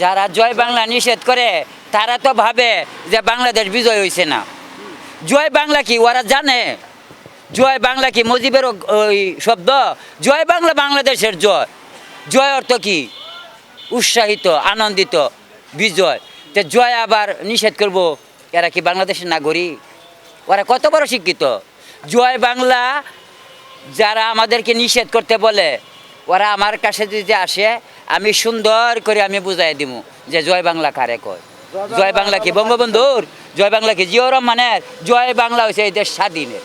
যারা জয় বাংলা নিষেধ করে, তারা তো ভাবে যে বাংলাদেশ বিজয় হয়েছে না। জয় বাংলা কি? ওরা জানে। জয় বাংলা কি মুজিবের ওই শব্দ? জয় বাংলা বাংলাদেশের জয়। জয় অর্থ কি? উৎসাহিত, আনন্দিত, বিজয়। তো জয় আবার নিষেধ করব, এরা কি বাংলাদেশের নাগরিক? ওরা কত বড় শিক্ষিত। জয় বাংলা যারা আমাদেরকে নিষেধ করতে বলে, ওরা আমার কাছে যদি আসে আমি সুন্দর করে আমি বুঝাই দিব যে জয় বাংলা কারে কয়? জয় বাংলা কি? বঙ্গবন্ধুর? জয় বাংলা কি? জিও রহমানের? জয় বাংলা হয়েছে এই দেশ স্বাধীনের।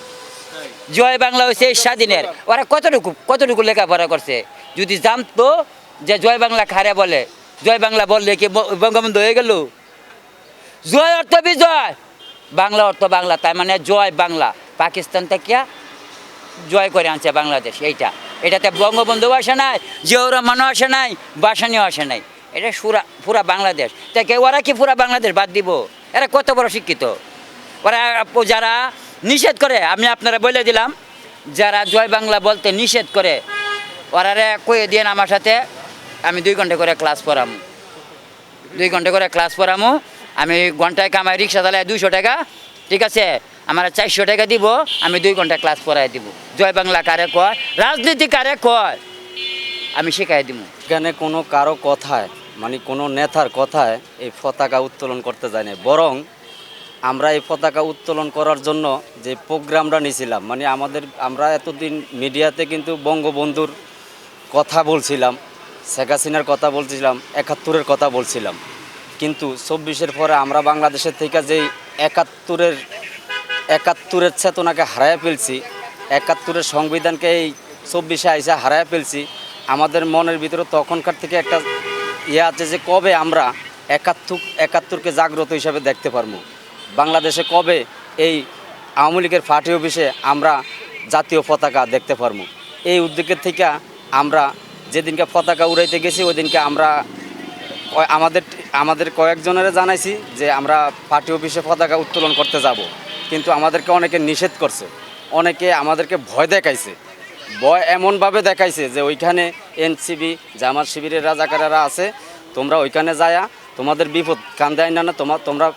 জয় বাংলা হয়েছে এই স্বাধীনের। ওরা কতটুকু কতটুকু লেখাপড়া করছে? যদি জানতো যে জয় বাংলা খারে বলে, জয় বাংলা বললে কি বঙ্গবন্ধু হয়ে গেল? জয় অর্থ বিজয়। বাংলা অর্থ বাংলা, তার মানে জয় বাংলা। পাকিস্তান থেকে জয় করে আনছে বাংলাদেশ, এইটা। এটাতে বঙ্গবন্ধু আসে নাই, জিয়াউর রহমানও আসে নাই, বাসানিও আসে নাই। এটা সুরা পুরা বাংলাদেশ। তাকে ওরা কি পুরা বাংলাদেশ বাদ দিব? এরা কত বড় শিক্ষিত? ওরা যারা নিষেধ করে, আমি আপনারা বলে দিলাম, যারা জয় বাংলা বলতে নিষেধ করে, ওরা কয়ে দিয়ে আমার সাথে, আমি দুই ঘণ্টা করে ক্লাস পড়াম। দুই ঘণ্টা করে ক্লাস পড়ামো, আমি ঘন্টায় কামাই রিক্সা চালায় দুইশো টাকা, ঠিক আছে? আমার চারশো টাকা দিব, আমি দুই ঘণ্টা ক্লাস পড়াই দিব। জয় বাংলা কারে কয়? রাজনীতি কারে কয়? আমি শিখাই দিব এখানে কোনো কারও কথায় মানে কোনো নেতার কথায় এই পতাকা উত্তোলন করতে যায় না বরং আমরা এই পতাকা উত্তোলন করার জন্য যে প্রোগ্রামটা নিয়েছিলাম মানে আমাদের, আমরা এতদিন মিডিয়াতে কিন্তু বঙ্গবন্ধুর কথা বলছিলাম, শেখ হাসিনার কথা বলছিলাম, একাত্তরের কথা বলছিলাম। কিন্তু চব্বিশের পরে আমরা বাংলাদেশের থেকে যেই একাত্তরের একাত্তরের চেতনাকে হারায় ফেলছি। একাত্তরের সংবিধানকে এই চব্বিশে আইসা হারায় ফেলছি। আমাদের মনের ভিতরে তখনকার থেকে একটা ইয়ে আছে যে কবে আমরা একাত্তর একাত্তরকে জাগ্রত হিসাবে দেখতে পারব? বাংলাদেশে কবে এই আওয়ামী লীগের পার্টি অফিসে আমরা জাতীয় পতাকা দেখতে পারব? এই উদ্যোগের থেকে আমরা যেদিনকে পতাকা উড়াইতে গেছি ওই দিনকে আমরা আমাদের আমাদের কয়েকজনের জানাইছি যে আমরা পার্টি অফিসে পতাকা উত্তোলন করতে যাব। কিন্তু আমাদেরকে অনেকে নিষেধ করছে। অনেকে আমাদেরকে ভয় দেখাইছে। ভয় এমনভাবে দেখাইছে যে ওইখানে এনসিবি জামার শিবিরের রাজাকারেরা আছে, তোমরা ওইখানে যায়া তোমাদের বিপদ কান্দায় না না তোমার তোমরা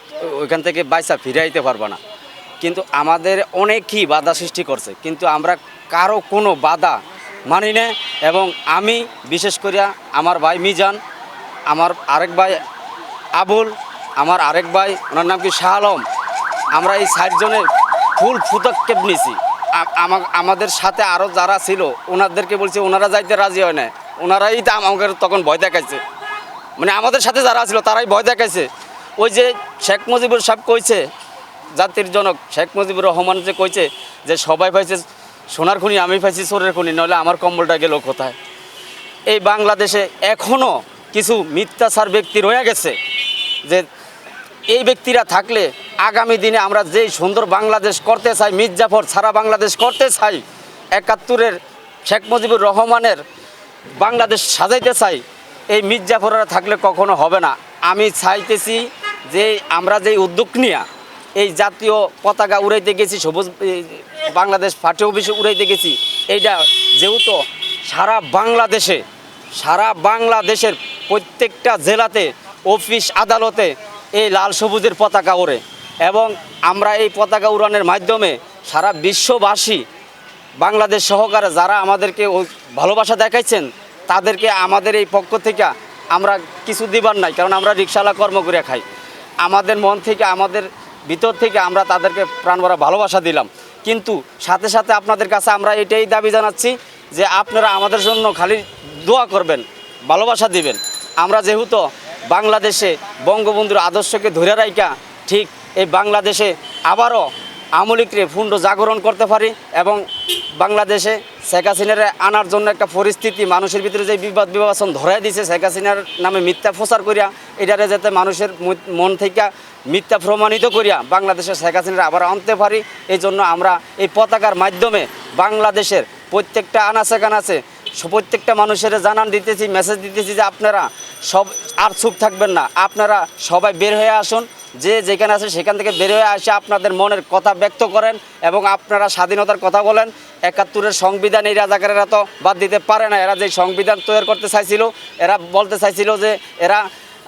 ওইখান থেকে বাইসা ফিরে আইতে পারবা না। কিন্তু আমাদের অনেকই বাধা সৃষ্টি করছে, কিন্তু আমরা কারও কোনো বাধা মানি না এবং আমি, বিশেষ করিয়া আমার ভাই মিজান, আমার আরেক ভাই আবুল, আমার আরেক ভাই, ওনার নাম কি শাহ আলম আমরা এই ষাটজনের ফুল ফুতক্ষেপ নিয়েছি আমাদের সাথে আরও যারা ছিল, ওনাদেরকে বলছি, ওনারা যাইতে রাজি হয় না ওনারাই তো আমাকে তখন ভয় দেখাইছে। মানে আমাদের সাথে যারা ছিল, তারাই ভয় দেখাইছে। ওই যে শেখ মুজিবুর সাহেব কইছে, জাতির জনক, শেখ মুজিবুর রহমান যে কইছে যে, সবাই পাইছে সোনার খুনি, আমি পাইছি সোরের খুনি, নইলে আমার কম্বলটা গেল কোথায়? এই বাংলাদেশে এখনও কিছু মিথ্যাচার ব্যক্তি রয়ে গেছে যে, এই ব্যক্তিরা থাকলে আগামী দিনে আমরা যেই সুন্দর বাংলাদেশ করতে চাই, মির্জাফর সারা বাংলাদেশ করতে চাই, একাত্তরের শেখ মুজিবুর রহমানের বাংলাদেশ সাজাইতে চাই, এই মির্জাফররা থাকলে কখনো হবে না। আমি চাইতেছি যে আমরা যেই উদ্যোগ নিয়ে এই জাতীয় পতাকা উড়াইতে গেছি, সবুজ বাংলাদেশ পার্টি অফিসে উড়াইতে গেছি, এইটা যেহেতু সারা বাংলাদেশে, সারা বাংলাদেশের প্রত্যেকটা জেলাতে অফিস আদালতে এই লাল সবুজের পতাকা ওড়ে। এবং আমরা এই পতাকা উড়ানের মাধ্যমে সারা বিশ্ববাসী, বাংলাদেশ সহকারে যারা আমাদেরকে ভালোবাসা দেখাইছেন, তাদেরকে আমাদের এই পক্ষ থেকে আমরা কিছু দিবার নাই, কারণ আমরা রিক্সাওয়ালা কর্ম করে খাই। আমাদের মন থেকে, আমাদের ভিতর থেকে আমরা তাদেরকে প্রাণভরা ভালোবাসা দিলাম। কিন্তু সাথে সাথে আপনাদের কাছে আমরা এটাই দাবি জানাচ্ছি যে আপনারা আমাদের জন্য খালি দোয়া করবেন, ভালোবাসা দিবেন। আমরা যেহেতু বাংলাদেশে বঙ্গবন্ধুর আদর্শকে ধরে রাইকা ঠিক এই বাংলাদেশে আবারও আমলিকরে ফুণ্ড জাগরণ করতে পারি এবং বাংলাদেশে শেখ হাসিনারে আনার জন্য একটা পরিস্থিতি, মানুষের ভিতরে যে বিবাদ বিভাজন ধরাই দিছে, শেখ হাসিনার নামে মিথ্যা প্রচার করিয়া, এটারে যাতে মানুষের মন থেকে মিথ্যা প্রমাণিত করিয়া বাংলাদেশের শেখ হাসিনার আবার আনতে পারি এই জন্য আমরা এই পতাকার মাধ্যমে বাংলাদেশের প্রত্যেকটা আনাচে কানাচে প্রত্যেকটা মানুষের জানান দিতেছি মেসেজ দিতেছি যে আপনারা সব আর চুপ থাকবেন না। আপনারা সবাই বের হয়ে আসুন যে যেখানে আছে সেখান থেকে বের হয়ে আসে, আপনাদের মনের কথা ব্যক্ত করেন এবং আপনারা স্বাধীনতার কথা বলেন। একাত্তরের সংবিধান এই রাজাকারেরা তো বাদ দিতে পারে না। এরা যে সংবিধান তৈরি করতে চাইছিল, এরা বলতে চাইছিল যে এরা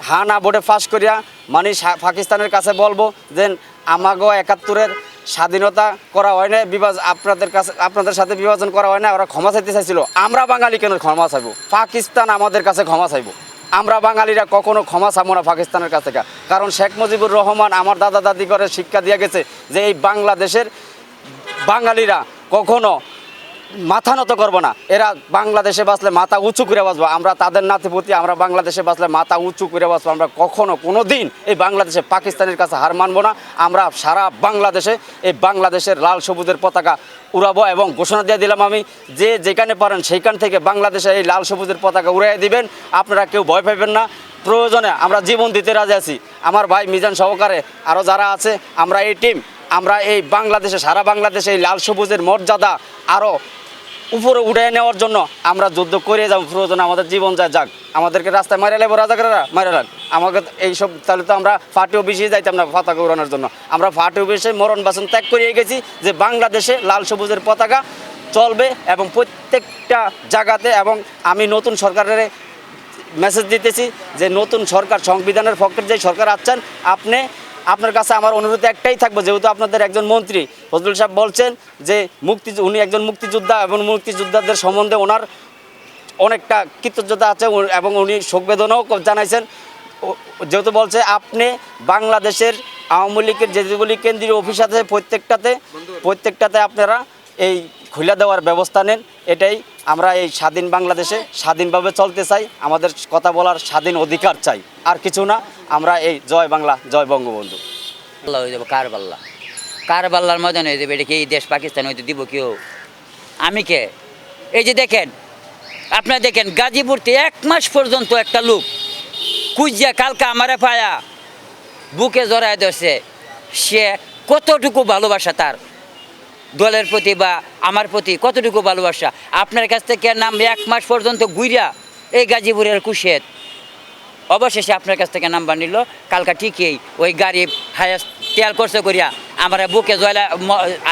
হা না বোর্ডে ফাঁস করিয়া মানে পাকিস্তানের কাছে বলব যে আমাগো একাত্তরের স্বাধীনতা করা হয় না বিভাজ, আপনাদের কাছে, আপনাদের সাথে বিভাজন করা হয় না ওরা ক্ষমা চাইতে চাইছিল। আমরা বাঙালি কেন ক্ষমা চাইব? পাকিস্তান আমাদের কাছে ক্ষমা চাইব। আমরা বাঙালিরা কখনো ক্ষমা চাবো না পাকিস্তানের কাছ থেকে। কারণ শেখ মুজিবুর রহমান আমার দাদা দাদি করে শিক্ষা দিয়ে গেছে যে এই বাংলাদেশের বাঙালিরা কখনো মাথা নত করব না। এরা বাংলাদেশে বাঁচলে মাথা উঁচু করে বাঁচবো। আমরা তাদের নাতিপতি, আমরা বাংলাদেশে বাঁচলে মাথা উঁচু করে বাঁচবো। আমরা কখনো কোনো দিন এই বাংলাদেশে পাকিস্তানের কাছে হার মানবো না। আমরা সারা বাংলাদেশে এই বাংলাদেশের লাল সবুজের পতাকা উড়াবো এবং ঘোষণা দিয়ে দিলাম আমি, যে যেখানে পারেন সেইখান থেকে বাংলাদেশে এই লাল সবুজের পতাকা উড়াই দিবেন। আপনারা কেউ ভয় পাইবেন না। প্রয়োজনে আমরা জীবন দিতে রাজি আছি। আমার ভাই মিজান সহকারে আরও যারা আছে, আমরা এই টিম আমরা এই বাংলাদেশে, সারা বাংলাদেশে এই লাল সবুজের মর্যাদা আরও উপরে উঠে নেওয়ার জন্য আমরা যুদ্ধ করে যাব প্রয়োজন আমাদের জীবন যায় যাক। আমাদেরকে রাস্তায় মারে লেবো, রাজাকাররা মারে লাগ। আমাকে এইসব, তাহলে তো আমরা ফাটি অফিসে যাইতাম না পতাকা উড়ানোর জন্য। আমরা ফাটি অফিসে মরণ বাসন ত্যাগ করিয়ে গেছি যে বাংলাদেশে লাল সবুজের পতাকা চলবে এবং প্রত্যেকটা জায়গাতে এবং আমি নতুন সরকারের মেসেজ দিতেছি যে নতুন সরকার সংবিধানের পক্ষের যে সরকার আসছেন আপনি আপনার কাছে আমার অনুরোধ একটাই থাকবে, যেহেতু আপনাদের একজন মন্ত্রী। ফজলুল সাহেব বলছেন যে মুক্তি উনি একজন মুক্তিযোদ্ধা এবং মুক্তিযোদ্ধাদের সম্বন্ধে ওনার অনেকটা কৃতজ্ঞতা আছে এবং উনি শোকবেদনাও ক- জানাইছেন। যেহেতু বলছে আপনি বাংলাদেশের আওয়ামী লীগের যেগুলি কেন্দ্রীয় অফিস আছে প্রত্যেকটাতে প্রত্যেকটাতে আপনারা এই খুলে দেওয়ার ব্যবস্থা নেন। এটাই আমরা এই স্বাধীন বাংলাদেশে স্বাধীনভাবে চলতে চাই। আমাদের কথা বলার স্বাধীন অধিকার চাই। আর কিছু না, আমরা এই জয় বাংলা, জয় বঙ্গবন্ধু। পাল্লা হয়ে যাব কার পাল্লা কার পাল্লার ময়দান হয়ে যাবে, এটা কি এই দেশ পাকিস্তান হয়তো দিব কেউ? আমি কে? এই যে দেখেন, আপনারা দেখেন, গাজীপুরতে এক মাস পর্যন্ত একটা লোক কুজিয়া কালকা আমারে পায়া, বুকে জড়ায় ধরছে। সে কতটুকু ভালোবাসা তার? দলের প্রতি বা আমার প্রতি কতটুকু ভালোবাসা? আপনার কাছ থেকে নাম এক মাস পর্যন্ত ঘুরিয়া এই গাজীপুরের কুশেত। অবশেষে আপনার কাছ থেকে নাম্বার নিল। কালকা ঠিকই ওই গাড়ি হায়াস্ট তেল করছে করিয়া আমার বুকে জয়লা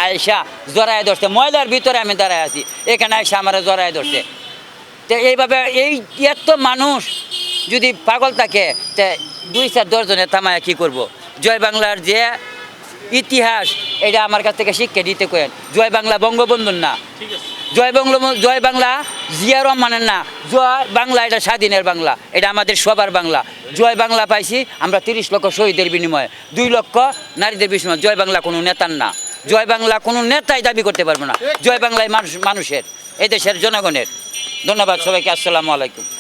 আয়সা জড়ায় ধরছে। ময়লার ভিতরে আমি দাঁড়ায় আছি। এখানে আয়সা আমার জড়ায় ধরছে। তো এইভাবে এই এত মানুষ যদি পাগল থাকে, তে দুই চার দশজনে থামায় কী করব? জয় বাংলার যে ইতিহাস এটা আমার কাছ থেকে শিক্ষা দিতে কেন জয় বাংলা বঙ্গবন্ধুর না। জয় বাংলা জয় বাংলা জিয়া রহমানের না। জয় বাংলা এটা স্বাধীনের বাংলা। এটা আমাদের সবার বাংলা। জয় বাংলা পাইছি আমরা তিরিশ লক্ষ শহীদের বিনিময়ে। দুই লক্ষ নারীদের বিনিময়ে জয় বাংলা কোনো নেতার না। জয় বাংলা কোনো নেতাই দাবি করতে পারব না। জয় বাংলায় মানুষ মানুষের এই দেশের জনগণের। ধন্যবাদ সবাইকে আসসালামু আলাইকুম।